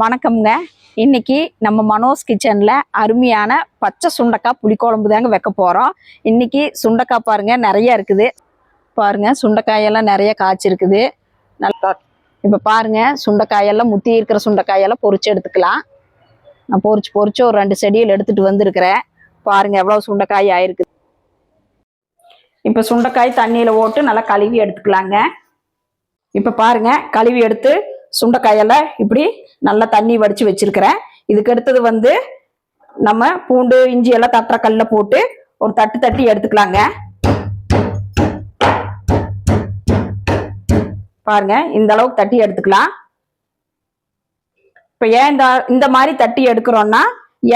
வணக்கம்ங்க. இன்னைக்கு நம்ம மனோஸ் கிச்சன்ல அருமையான பச்சை சுண்டக்காய் புளிக்குழம்பு தாங்க வைக்க போறோம். இன்னைக்கு சுண்டக்காய் பாருங்க நிறைய இருக்குது. பாருங்க சுண்டைக்காயெல்லாம் நிறைய காய்ச்சிருக்குது. நல்லா இப்போ பாருங்க சுண்டைக்காயெல்லாம் முத்தி இருக்கிற சுண்டைக்காயெல்லாம் பொரிச்சு எடுத்துக்கலாம். நான் பொரிச்சு பொரிச்சு ஒரு ரெண்டு செடியில் எடுத்துட்டு வந்திருக்கிறேன். பாருங்க எவ்வளவு சுண்டைக்காய் ஆயிருக்கு இப்போ சுண்டைக்காய் தண்ணியில போட்டு நல்லா கழுவி எடுத்துக்கலாங்க. இப்போ பாருங்க கழுவி எடுத்து சுண்டைக்காயெல்லாம் இப்படி நல்லா தண்ணி வடிச்சு வச்சிருக்கிறேன். இதுக்கு அடுத்தது வந்து நம்ம பூண்டு இஞ்சி எல்லாம் தட்டுற கல்ல போட்டு ஒரு தட்டு தட்டி எடுத்துக்கலாங்க. பாருங்க இந்த அளவுக்கு தட்டி எடுத்துக்கலாம். இப்ப ஏன் இந்த இந்த மாதிரி தட்டி எடுக்கிறோம்னா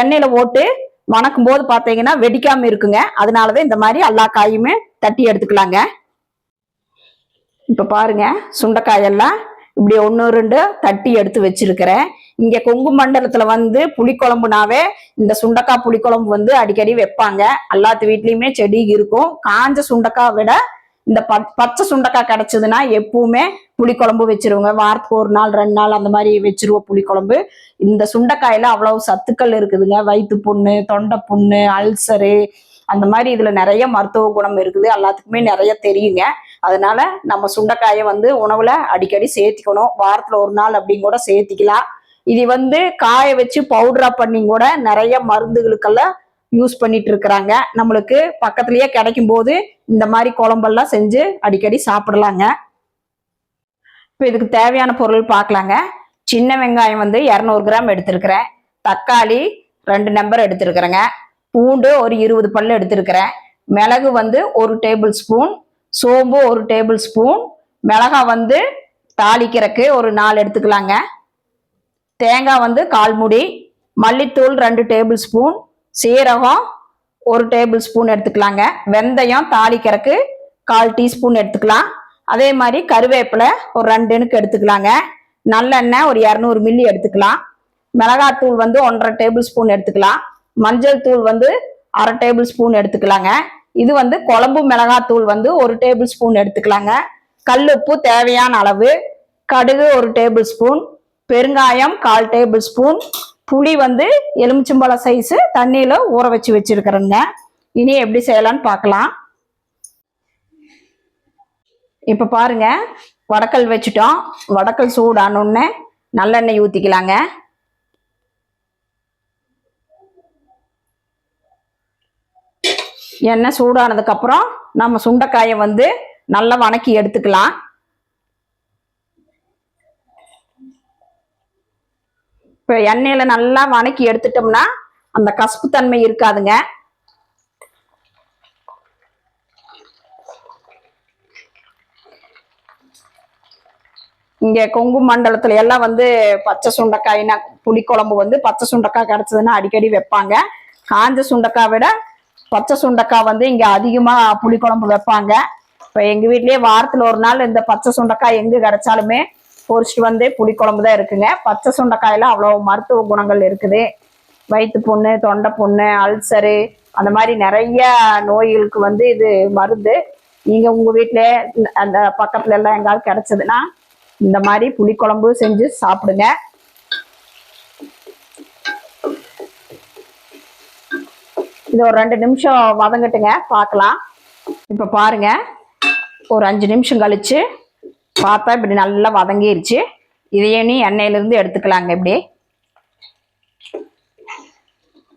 எண்ணெயில போட்டு வணக்கும் போது பாத்தீங்கன்னா வெடிக்காம இருக்குங்க. அதனாலதான் இந்த மாதிரி எல்லா காயுமே தட்டி எடுத்துக்கலாங்க. இப்ப பாருங்க சுண்டைக்காயெல்லாம் இப்படி ஒன்று ரெண்டு தட்டி எடுத்து வச்சிருக்கிறேன். இங்க கொங்கு மண்டலத்துல வந்து புளிக்குழம்புனாவே இந்த சுண்டக்காய் புளிக்குழம்பு வந்து அடிக்கடி வைப்பாங்க. எல்லாத்து வீட்லயுமே செடி இருக்கும். காஞ்ச சுண்டக்காய் விட இந்த பச்சை சுண்டக்காய் கிடைச்சதுன்னா எப்பவுமே புளிக்குழம்பு வச்சிருவோங்க. வாரத்துக்கு ஒரு நாள் ரெண்டு நாள் அந்த மாதிரி வச்சிருவோம் புளிக்குழம்பு. இந்த சுண்டைக்காயில அவ்வளவு சத்துக்கள் இருக்குதுங்க. வயிற்று புண்ணு தொண்டை புண்ணு அல்சரு அந்த மாதிரி இதுல நிறைய மருத்துவ குணம் இருக்குது. எல்லாத்துக்குமே நிறைய தெரியுங்க. அதனால நம்ம சுண்டைக்காயை வந்து உணவுல அடிக்கடி சேர்த்திக்கணும். வாரத்துல ஒரு நாள் அப்படின்னு கூட சேர்த்திக்கலாம். இது வந்து காய வச்சு பவுடரா பண்ணி கூட நிறைய மருந்துகளுக்கெல்லாம் யூஸ் பண்ணிட்டு இருக்கிறாங்க. நம்மளுக்கு பக்கத்துலயே கிடைக்கும் போது இந்த மாதிரி குழம்பெல்லாம் செஞ்சு அடிக்கடி சாப்பிடலாங்க. இப்போ இதுக்கு தேவையான பொருள் பார்க்கலாங்க. சின்ன வெங்காயம் வந்து இரநூறு கிராம் எடுத்திருக்கிறேன். தக்காளி ரெண்டு நம்பர் எடுத்திருக்கிறேங்க. பூண்டு ஒரு இருபது பல் எடுத்திருக்கிறேன். மிளகு வந்து ஒரு டேபிள் ஸ்பூன் சோம்பு ஒரு டேபிள் ஸ்பூன் மிளகாய் வந்து தாளிக்கிறக்கு ஒரு நாலு எடுத்துக்கலாங்க. தேங்காய் வந்து கால் முடி மல்லித்தூள் ரெண்டு டேபிள் ஸ்பூன் சீரகம் ஒரு டேபிள் ஸ்பூன் எடுத்துக்கலாங்க. வெந்தயம் தாளிக்கிறக்கு கால் டீஸ்பூன் எடுத்துக்கலாம். அதே மாதிரி கருவேப்பிலை ஒரு ரெண்டு இனுக்கு எடுத்துக்கலாங்க. நல்லெண்ணெய் ஒரு இரநூறு மில்லி எடுத்துக்கலாம். மிளகாத்தூள் வந்து ஒன்றரை டேபிள் ஸ்பூன் எடுத்துக்கலாம். மஞ்சள் தூள் வந்து அரை டேபிள் ஸ்பூன் எடுத்துக்கலாங்க. இது வந்து குழம்பு மிளகாத்தூள் வந்து ஒரு டேபிள் ஸ்பூன் எடுத்துக்கலாங்க. கல்லுப்பு தேவையான அளவு கடுகு ஒரு டேபிள் ஸ்பூன் பெருங்காயம் கால் டேபிள் ஸ்பூன் புளி வந்து எலுமிச்சம்பழ சைஸு தண்ணியில் ஊற வச்சு வச்சிருக்கிறேங்க. இனி எப்படி செய்யலாம்னு பார்க்கலாம். இப்போ பாருங்க வடக்கல் வச்சுட்டோம். வடக்கல் சூடானோடனே நல்லெண்ணெய் ஊற்றிக்கலாங்க எண்ணெய் சூடானதுக்கப்புறம் நம்ம சுண்டைக்காயை வந்து நல்லா வணக்கி எடுத்துக்கலாம். இப்போ எண்ணெயில் நல்லா வணக்கி எடுத்துட்டோம்னா அந்த கசப்பு தன்மை இருக்காதுங்க. இங்கே கொங்கு மண்டலத்துல எல்லாம் வந்து பச்சை சுண்டைக்காய்னா புளிக்குழம்பு வந்து பச்சை சுண்டைக்காய் கிடச்சதுன்னா அடிக்கடி வைப்பாங்க. காஞ்ச சுண்டைக்காய் விட பச்சை சுண்டக்காய் வந்து இங்க அதிகமா புளிக்குழம்பு வைப்பாங்க. இப்ப எங்க வீட்லயே வாரத்துல ஒரு நாள் இந்த பச்சை சுண்டக்காய் எங்க கிடைச்சாலுமே பொரிச்சிட்டு வந்து புளிக்குழம்பு தான் இருக்குங்க. பச்சை சுண்டக்காயில அவ்வளவு மருத்துவ குணங்கள் இருக்குது. வயிற்று புண்ணு தொண்டை புண்ணு அல்சரு அந்த மாதிரி நிறைய நோய்களுக்கு வந்து இது மருந்து. நீங்க உங்க வீட்டிலே அந்த பக்கத்துல எல்லாம் எங்காவது கிடைச்சதுன்னா இந்த மாதிரி புளிக்குழம்பு செஞ்சு சாப்பிடுங்க. இது ஒரு ரெண்டு நிமிஷம் வதங்கட்டுங்க பார்க்கலாம் இப்போ பாருங்க ஒரு அஞ்சு நிமிஷம் கழிச்சு பார்த்தா இப்படி நல்லா வதங்கிருச்சு. இதையே நீ எண்ணெயிலிருந்து எடுத்துக்கலாங்க இப்படி.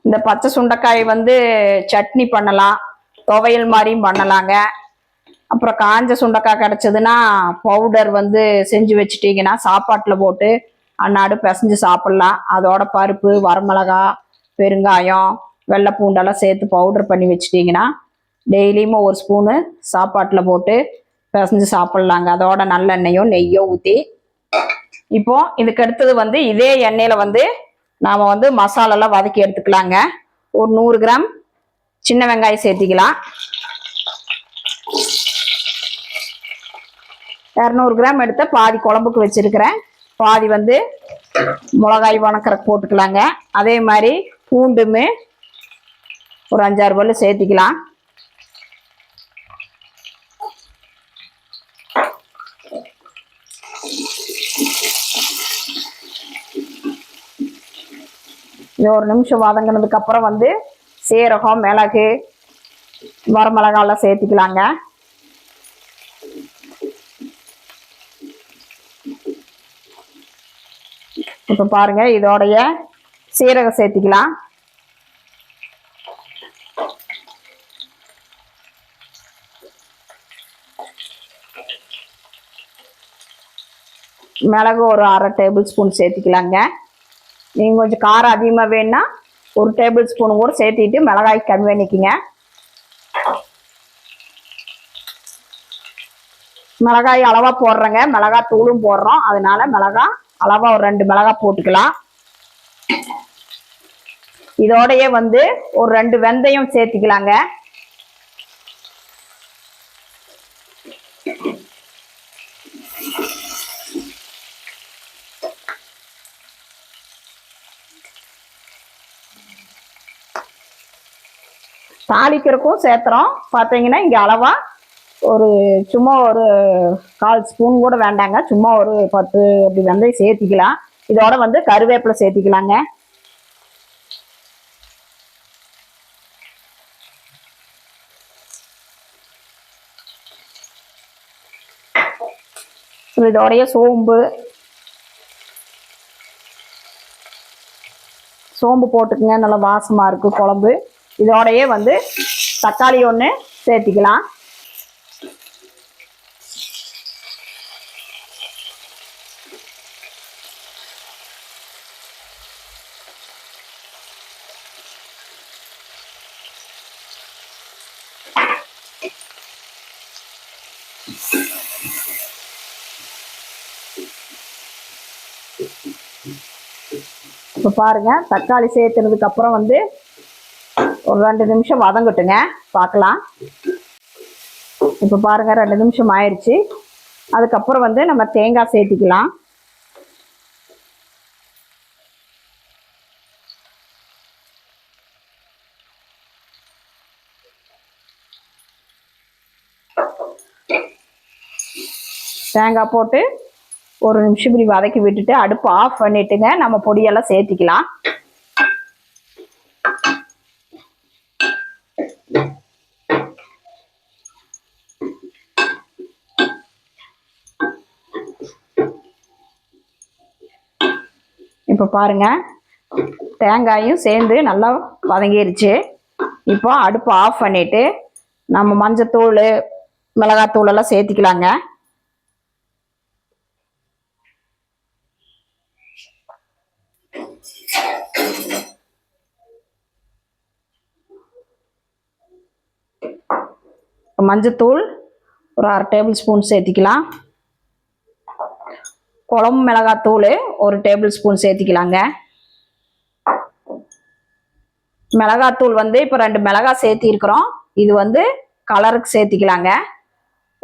இந்த பச்சை சுண்டைக்காய் வந்து சட்னி பண்ணலாம் துவையல் மாதிரியும் பண்ணலாங்க. அப்புறம் காஞ்ச சுண்டைக்காய் கிடச்சதுன்னா பவுடர் வந்து செஞ்சு வச்சுட்டிங்கன்னா சாப்பாட்டில் போட்டு அன்னாடு பிசைஞ்சு சாப்பிட்லாம். அதோட பருப்பு வரமிளகா பெருங்காயம் வெள்ளை பூண்டெல்லாம் சேர்த்து பவுடர் பண்ணி வச்சிட்டிங்கன்னா டெய்லியும் ஒரு ஸ்பூனு சாப்பாட்டில் போட்டு பிசைஞ்சு சாப்பிட்லாங்க. அதோட நல்லெண்ணெயோ நெய்யோ ஊற்றி இப்போ இதுக்கு அடுத்தது வந்து இதே எண்ணெயில் வந்து நாம் வந்து மசாலாலாம் வதக்கி எடுத்துக்கலாங்க. ஒரு நூறு கிராம் சின்ன வெங்காயம் சேர்த்திக்கலாம். இரநூறு கிராம் எடுத்த பாதி குழம்புக்கு வச்சிருக்கிறேன். பாதி வந்து மிளகாய் வணக்கறக்கு போட்டுக்கலாங்க. அதே மாதிரி பூண்டுமே ஒரு அஞ்சாறு பல்லு சேர்த்திக்கலாம். இது ஒரு நிமிஷம் வதங்கினதுக்கு அப்புறம் வந்து சீரகம் மிளகு வரமிளகாலாம் சேர்த்திக்கலாங்க. இப்போ பாருங்கள் இதோடைய சீரகம் சேர்த்திக்கலாம். மிளகு ஒரு அரை டேபிள் ஸ்பூன் சேர்த்திக்கலாங்க. நீங்கள் கொஞ்சம் காரம் அதிகமாக வேணும்னா ஒரு டேபிள் ஸ்பூன் கூட சேர்த்திட்டு மிளகாய் கம்மி பண்ணிக்கோங்க. மிளகாய் அளவாக போடுறேங்க. மிளகாய் தூளும் போடுறோம். அதனால மிளகாய் அளவாக ஒரு ரெண்டு மிளகாய் போட்டுக்கலாம். இதோடையே வந்து ஒரு ரெண்டு வெந்தயம் சேர்த்திக்கலாங்க. தாளிக்கிறக்கும் சேர்த்துறோம். பார்த்தீங்கன்னா இங்கே அளவாக ஒரு சும்மா ஒரு கால் ஸ்பூன் கூட வேண்டாங்க. சும்மா ஒரு பத்து அப்படி வந்து சேர்த்திக்கலாம். இதோட வந்து கருவேப்பிலை சேர்த்திக்கலாங்க. இதோடைய சோம்பு. சோம்பு போட்டுக்குங்க. நல்லா வாசமாக இருக்குது குழம்பு. இதோடையே வந்து தக்காளி ஒன்று சேர்த்திக்கலாம். இப்போ பாருங்க தக்காளி சேர்த்துனதுக்கு அப்புறம் வந்து ஒரு ரெண்டு நிமிஷம் வதங்கட்டுங்க. பார்க்கலாம். இப்போ பாருங்க ரெண்டு நிமிஷம் ஆயிடுச்சு அதுக்கப்புறம் வந்து நம்ம தேங்காய் சேர்த்திக்கலாம். தேங்காய் போட்டு ஒரு நிமிஷம் இப்படி வதக்கி விட்டுட்டு அடுப்பு ஆஃப் பண்ணிட்டுங்க. நம்ம பொடியெல்லாம் சேர்த்திக்கலாம். இப்போ பாருங்க. தேங்காயும் சேர்ந்து நல்லா வதங்கிருச்சு. இப்போ அடுப்பு ஆஃப் பண்ணிட்டு நம்ம மஞ்சத்தூள் மிளகாத்தூள் எல்லாம் சேர்த்திக்கலாங்க. மஞ்சத்தூள் ஒரு அரை டேபிள் ஸ்பூன் சேர்த்திக்கலாம். குழம்பு மிளகாத்தூள் ஒரு டேபிள் ஸ்பூன் சேர்த்திக்கலாங்க. மிளகாத்தூள் வந்து இப்போ ரெண்டு மிளகாய் சேர்த்திருக்கிறோம். இது வந்து கலருக்கு சேர்த்திக்கலாங்க.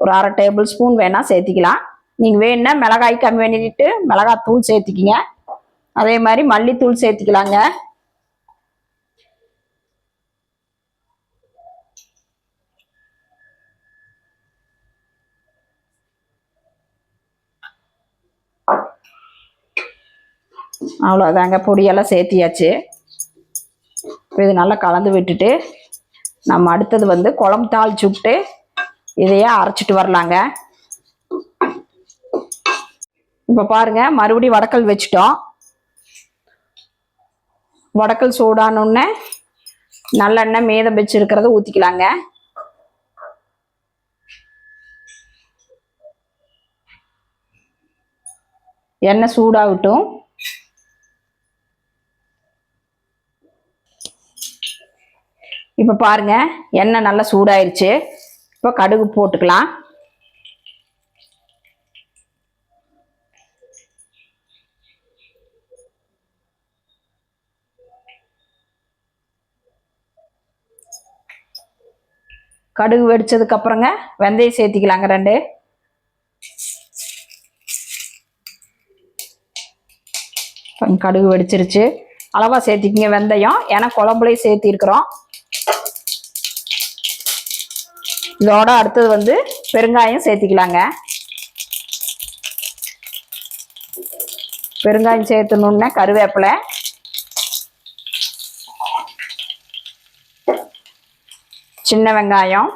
ஒரு அரை டேபிள் ஸ்பூன் வேணால் சேர்த்திக்கலாம். நீங்கள் வேணுன்னா மிளகாய் கம்மி பண்ணிட்டு மிளகாத்தூள் சேர்த்திக்கிங்க. அதே மாதிரி மல்லித்தூள் சேர்த்திக்கலாங்க. அவ்வளோதாங்க பொடியெல்லாம் சேர்த்தியாச்சு. இப்போ இது நல்லா கலந்து விட்டுட்டு நம்ம அடுத்தது வந்து குழம்பு தாளிச்சு விட்டு இதையே அரைச்சிட்டு வரலாங்க. இப்போ பாருங்க மறுபடியும் வடக்கல் வச்சுட்டோம். வடக்கல் சூடானோடனே நல்லெண்ணெய் மீதம் வச்சுருக்கிறத ஊற்றிக்கலாங்க எண்ணெய் சூடாகட்டும். இப்போ பாருங்க எண்ணெய் நல்லா சூடாயிருச்சு. இப்போ கடுகு போட்டுக்கலாம். கடுகு வெடிச்சதுக்கு அப்புறங்க வெந்தயம் சேர்த்திக்கலாங்க ரெண்டு. கடுகு வெடிச்சிருச்சு. அளவாக சேர்த்திக்கிங்க வெந்தயம். ஏன்னா குழம்புலையும் சேர்த்திருக்கிறோம். இதோட அடுத்தது வந்து பெருங்காயம் சேர்த்திக்கலாங்க. பெருங்காயம் சேர்த்தணுன்னா கருவேப்பிலை. சின்ன வெங்காயம்.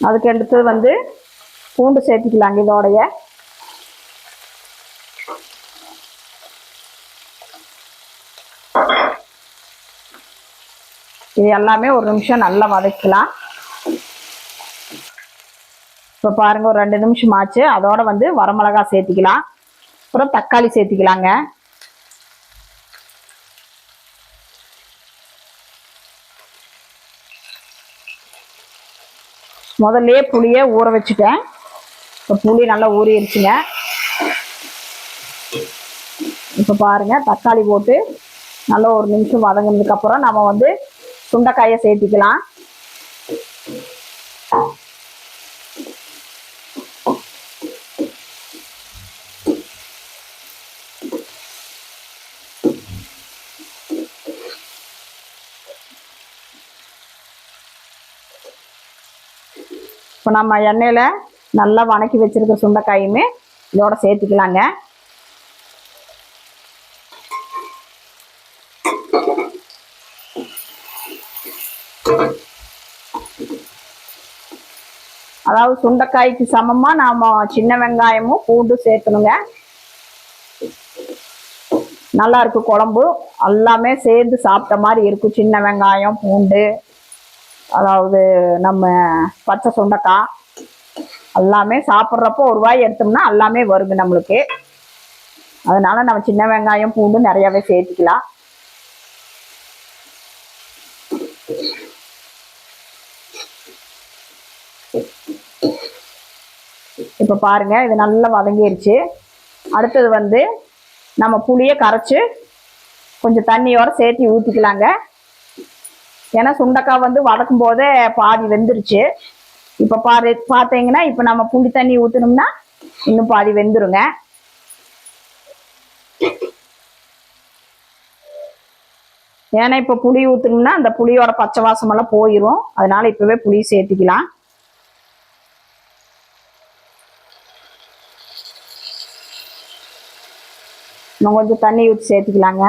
அதுக்கு அடுத்தது வந்து பூண்டு சேர்த்திக்கலாங்க இதோடைய. இது எல்லாமே ஒரு நிமிஷம் நல்லா வதக்கலாம். இப்போ பாருங்க ஒரு ரெண்டு நிமிஷம் ஆச்சு. அதோட வந்து வரமிளகா சேர்த்திக்கலாம். அப்புறம் தக்காளி சேர்த்திக்கலாங்க. முதல்ல புளியை ஊற வச்சுட்டேன். இப்போ புளி நல்லா ஊறிடுச்சுங்க இப்போ பாருங்க தக்காளி போட்டு நல்லா ஒரு நிமிஷம் வதங்கினதுக்கு அப்புறம் நம்ம வந்து சுண்டைக்காயை சேர்த்திக்கலாம். இப்போ நம்ம எண்ணெயில் நல்லா வணக்கி வச்சிருக்க சுண்டைக்காயுமே இதோட சேர்த்துக்கலாங்க. அதாவது சுண்டைக்காய்க்கு சமமா நாம சின்ன வெங்காயமும் பூண்டும் சேர்க்கணுங்க. நல்லா இருக்கு குழம்பு. எல்லாமே சேர்ந்து சாப்பிட்ட மாதிரி இருக்கும் சின்ன வெங்காயம் பூண்டு அதாவது நம்ம பச்சை சுண்டக்காய். எல்லாமே சாப்பிட்றப்போ ஒரு வாய் எடுத்தோம்னா எல்லாமே வருது நம்மளுக்கு. அதனால நம்ம சின்ன வெங்காயம் பூண்டு நிறையவே சேர்த்துக்கலாம். இப்போ பாருங்கள் இது நல்லா வதங்கிருச்சு. அடுத்தது வந்து நம்ம புளியை கரைச்சி கொஞ்சம் தண்ணியோட சேர்த்து ஊற்றிக்கலாங்க ஏன்னா சுண்டக்காய் வந்து வதக்கும் போதே பாதி வெந்துருச்சு. இப்போ பாரு பார்த்தீங்கன்னா இப்போ நம்ம புளி தண்ணி ஊற்றணும்னா இன்னும் பாதி வெந்துருங்க. ஏன்னா இப்போ புளி ஊற்றணும்னா அந்த புளியோட பச்சை வாசமெல்லாம் போயிடும் அதனால இப்போவே புளி சேர்த்திக்கலாம். இன்னும் கொஞ்சம் தண்ணி ஊற்றி சேர்த்துக்கலாங்க.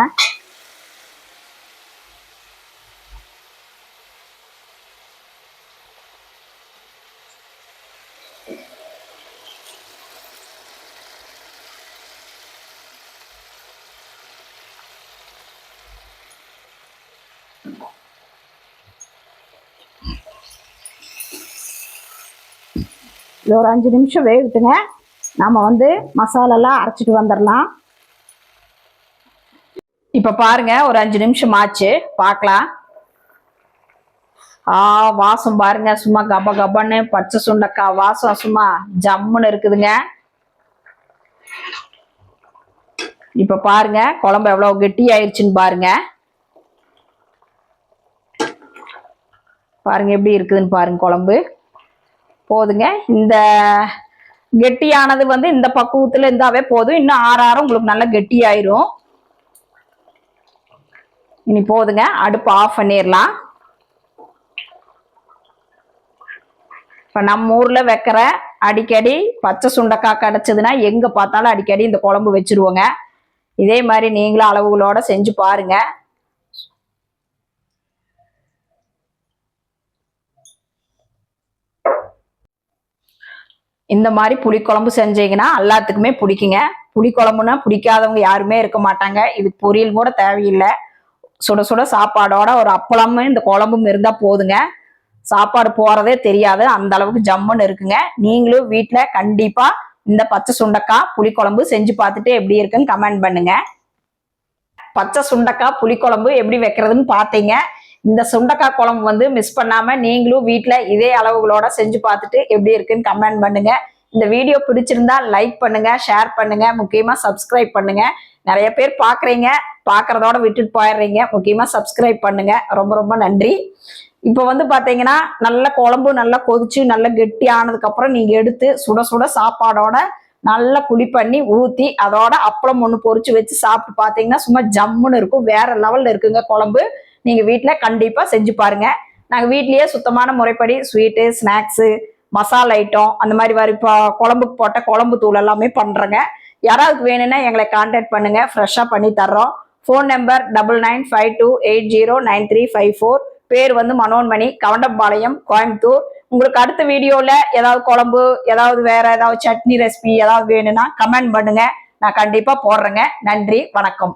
ஒரு அஞ்சு நிமிஷம் வேகட்டுங்க. நாம வந்து மசாலாலாம் அரைச்சிட்டு வந்துடலாம். இப்ப பாருங்க ஒரு அஞ்சு நிமிஷம் ஆச்சு. பார்க்கலாம். ஆ வாசம் பாருங்க சும்மா கப கபன்னு பச்சை சுண்டக்காய் வாசம் சும்மா ஜம்முன்னு இருக்குதுங்க. இப்ப பாருங்க குழம்பு எவ்வளவு கெட்டி ஆயிடுச்சுன்னு பாருங்க. பாருங்க எப்படி இருக்குதுன்னு பாருங்க குழம்பு. போதுங்க. இந்த கெட்டியானது வந்து இந்த பக்குவத்துல இருந்தாவே போதும். இன்னும் ஆற உங்களுக்கு நல்லா கெட்டியாயிரும். இனி போதுங்க. அடுப்பு ஆஃப் பண்ணிடலாம் இப்போ நம்ம ஊரில் வைக்கிற அடிக்கடி பச்சை சுண்டைக்காய் கிடச்சதுன்னா எங்கே பார்த்தாலும் அடிக்கடி இந்த குழம்பு வச்சிருவோங்க. இதே மாதிரி நீங்களும் அளவுகளோட செஞ்சு பாருங்க. இந்த மாதிரி புளிக்குழம்பு செஞ்சீங்கன்னா எல்லாத்துக்குமே பிடிக்குங்க. புளிக்குழம்புனா பிடிக்காதவங்க யாருமே இருக்க மாட்டாங்க. இது பொரியல் கூட தேவையில்லை. சுட சுட சாப்பாடோட ஒரு அப்பளமும் இந்த குழம்பும் இருந்தா போதுங்க. சாப்பாடு போறதே தெரியாது. அந்த அளவுக்கு ஜம்முன்னு இருக்குங்க. நீங்களும் வீட்டில் கண்டிப்பா இந்த பச்சை சுண்டக்காய் புளிக்குழம்பு செஞ்சு பார்த்துட்டு எப்படி இருக்குன்னு கமெண்ட் பண்ணுங்க. பச்சை சுண்டக்காய் புளிக்குழம்பு எப்படி வைக்கிறதுன்னு பார்த்தீங்க. இந்த சுண்டக்காய் குழம்பு வந்து மிஸ் பண்ணாம நீங்களும் வீட்டில் இதே அளவுகளோட செஞ்சு பார்த்துட்டு எப்படி இருக்குன்னு கமெண்ட் பண்ணுங்க. இந்த வீடியோ பிடிச்சிருந்தா லைக் பண்ணுங்க ஷேர் பண்ணுங்க முக்கியமா சப்ஸ்கிரைப் பண்ணுங்க. நிறைய பேர் பாக்குறீங்க பார்க்குறதோட விட்டுட்டு போயிடுறீங்க. முக்கியமாக சப்ஸ்கிரைப் பண்ணுங்க. ரொம்ப ரொம்ப நன்றி. இப்போ வந்து பார்த்தீங்கன்னா நல்ல குழம்பு நல்லா கொதிச்சு நல்லா கெட்டி ஆனதுக்கப்புறம் நீங்கள் எடுத்து சுட சுட சாப்பாடோட நல்லா குழி பண்ணி ஊற்றி அதோட அப்பளம் ஒன்று பொறிச்சு வச்சு சாப்பிட்டு பார்த்தீங்கன்னா சும்மா ஜம்முன்னு இருக்கும். வேற லெவலில் இருக்குங்க குழம்பு. நீங்கள் வீட்டில் கண்டிப்பாக செஞ்சு பாருங்க. நாங்கள் வீட்லேயே சுத்தமான முறைப்படி ஸ்வீட்டு ஸ்நாக்ஸு மசாலா ஐட்டம் அந்த மாதிரி வர இப்போ குழம்புக்கு போட்ட குழம்பு தூள் எல்லாமே பண்ணுறேங்க யாராவது வேணும்னா எங்களை கான்டாக்ட் பண்ணுங்க. ஃப்ரெஷ்ஷாக பண்ணி தர்றோம். Phone number double nine five two eight zero nine three five four பேர் வந்து மனோன்மணி கவண்டம்பாளையம் கோயம்புத்தூர். உங்களுக்கு அடுத்த வீடியோவில் ஏதாவது குழம்பு ஏதாவது வேற ஏதாவது சட்னி ரெசிபி ஏதாவது வேணும்னா கமெண்ட் பண்ணுங்க. நான் கண்டிப்பாக போடுறேங்க. நன்றி வணக்கம்.